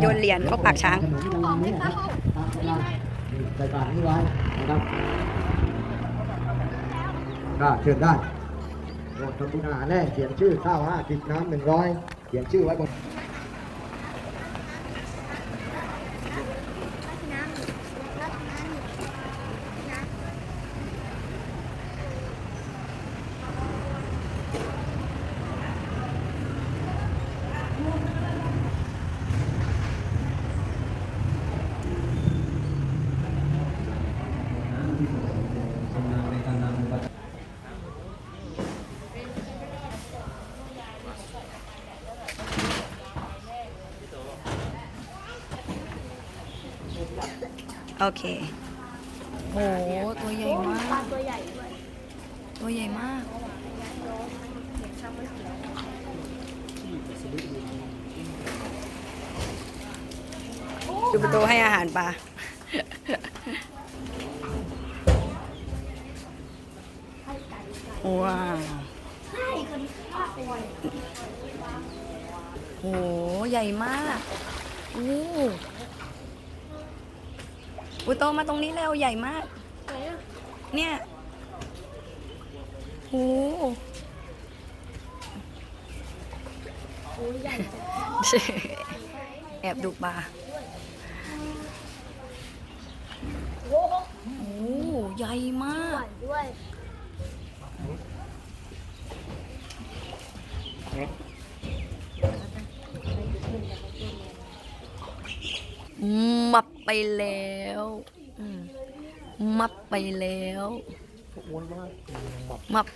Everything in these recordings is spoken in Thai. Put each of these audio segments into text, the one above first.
โยนเหรียญเข้าปากช้างใส่ปากนี้ไว้นะครับก็เชิญได้โปรดทำบุญอาหารแน่เขียนชื่อข้าวห้าสิบน้ำหนึ่งร้อยเขียนชื่อไว้บน โอเคโหตัวใหญ่มากปลาตัวใหญ่ด้วยตัวใหญ่มากดูประตูให้อาหารปลาว้าวใช่คนฆ่าตัวเนี่ยโห ใหญ่มาก อู้ อุยโตมาตรงนี้เร็วใหญ่มาก ไหนอะเนี่ยโหโอ้ยใหญ่แอบดูปลาโอ้โหโอ้ใหญ่มาหกวานด้ว มับไปแล้วมมับไปแล้วมับ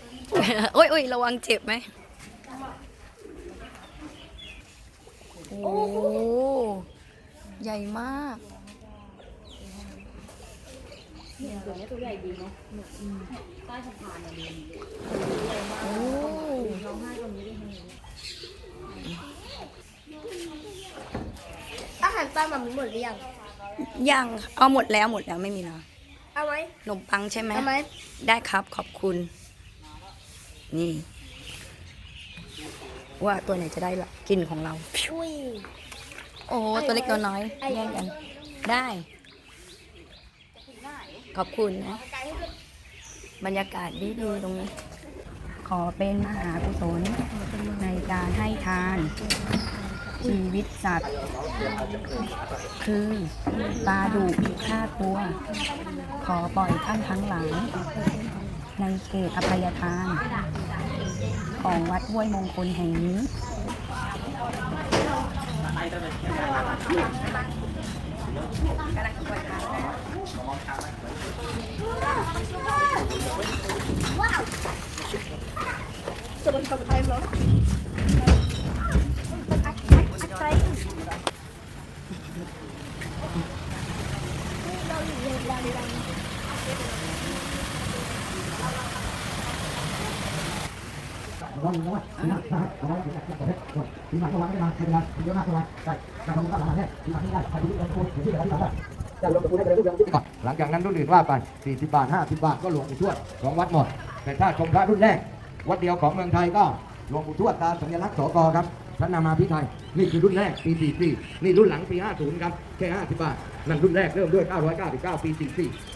โอ้ยโอ้ยระวังเจ็บไหมโอ้ใหญ่มากตัวนี้ตัวใหญ่ดีเนาะใต้สะพานอะดีโอ้ ร้องไห้ตรงนี้ได้ยังไงอาหาร ปลาหมันหมดหรือยังยังเอาหมดแล้วหมดแล้วไม่มีแล้วเอาไหมขนมปังใช่ไหมเอาไหมได้ครับขอบคุณ นี่ ว่าตัวไหนจะได้ละกินของเรา อุ้ยโอ้โหตัวเล็กตัวน้อยไอ้แย่งกัน ได้ ขอบคุณนะ บรรยากาศดีดีๆตรงนี้ ขอเป็นมหากุศลในการให้ทาน ชีวิตสัตว์ คือปลาดุฆ่าตัว ขอปล่อยท่านทั้งหลาย ในเขตอภัยทาน ของวัดห้วยมงคลแห่งนี้บันกับไทยเหรออะไรเราอยู่ในดังดัง ร้อนร้อนนะครับร้อนที่จะเกิดที่มาระวังได้มาใช้เวลาเยอะมากเลยใช่การทำงานหลังแค่ที่มาที่ได้ใครที่เราพูดที่เราที่เราจะลงกับคุณให้ไปเรื่องที่ก่อนหลังจากนั้นรุ่นอื่นว่าไป 40 บาท 50 บาทก็หลวงปู่ทวดของวัดหมด แต่ถ้าชมพระรุ่นแรก วัดเดียวของเมืองไทยก็หลวงปู่ทวดตาสัญลักษณ์สกครับพระนามาพิไทยนี่คือรุ่นแรกปี44นี่รุ่นหลังปี 50 ครับ แค่ 50 บาท นั่นรุ่นแรกเริ่มด้วย 999 ปี 44